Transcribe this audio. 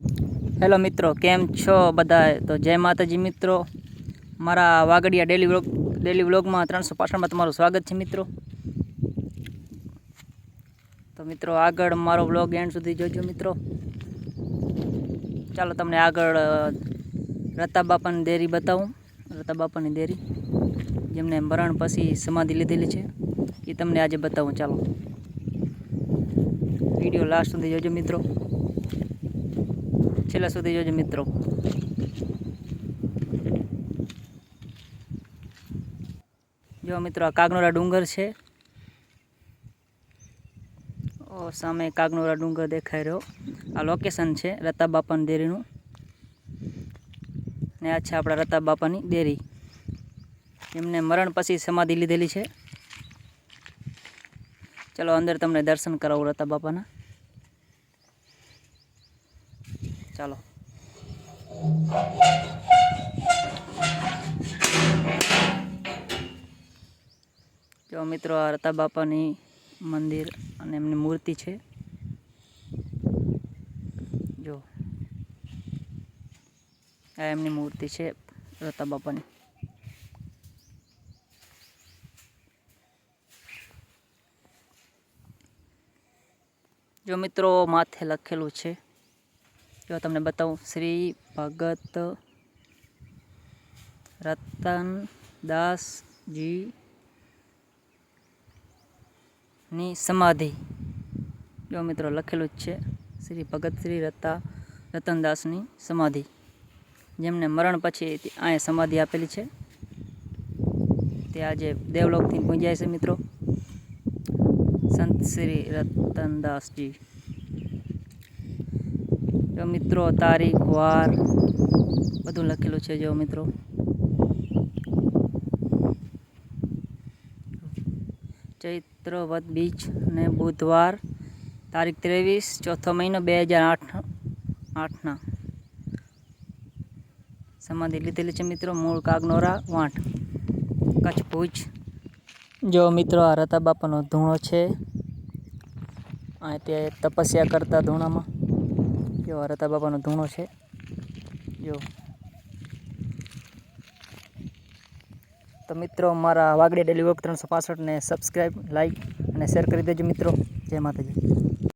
Hello મિત્રો, કેમ છો બધા તો જય માતાજી મિત્રો. મારા વાગડિયા ડેલી વ્લોગ ડેલી વ્લોગમાં ત્રણસો પાસઠમાં તમારું સ્વાગત છે મિત્રો. તો મિત્રો, આગળ મારો વ્લોગ એન્ડ સુધી જોજો મિત્રો. ચાલો તમને આગળ રતા બાપાની દેરી બતાવું. રતા બાપાની દેરી, જેમને મરણ પછી સમાધિ લીધેલી છે, એ તમને આજે બતાવું. ચાલો. વીડિયો લાસ્ટ સુધી જોજો મિત્રો. છેલ્લા સુધી જોજો મિત્રો. જો મિત્રો, આ કાગનોરા ડુંગર છે. ઓ, સામે કાગનોરા ડુંગર દેખાઈ રહ્યો. આ લોકેશન છે રતા બાપાની દેરીનું ને આ છે આપણા રતા બાપાની દેરી એમને મરણ પછી સમાધિ લીધેલી છે. ચલો, અંદર તમને દર્શન કરાવું રતા બાપાના ચાલો. જો મિત્રો, આ રતા બાપાની મંદિર અને એમની મૂર્તિ છે. જો. આ એમની મૂર્તિ છે રતા બાપાની. જો મિત્રો, માથે લખેલું છે જો તમને બતાવું, શ્રી ભગત રતનદાસજી ની સમાધિ. જો મિત્રો લખેલું જ છે, શ્રી ભગત શ્રી રતા રતનદાસની સમાધિ. જેમને મરણ પછી અહીંયા સમાધિ આપેલી છે. તે આજે દેવલોકથી પૂંજાય છે મિત્રો. સંત શ્રી રતનદાસજી જો મિત્રો, તારીખ, વાર, બધું લખેલું છે જો મિત્રો. ચૈત્ર વદ બીજ ને બુધવાર, તારીખ ત્રેવીસ, ચોથો મહિનો બે હજાર આઠ, આઠના. સમાધિ લીધેલી છે મિત્રો, મૂળ કાગનોરા વાંટ. કચ્છ ભુજ. જો મિત્રો, આ રતા બાપાનો ધૂણો છે. આ તે તપસ્યા કરતા ધૂણામાં. જો રતા બાપાનો ધૂણો છે. જો. તો મિત્રો મારા વાગડી ડેલી વર્ક ત્રણસો પાસઠને સબસ્ક્રાઈબ લાઈક અને શેર કરી દેજો મિત્રો. જય માતાજી.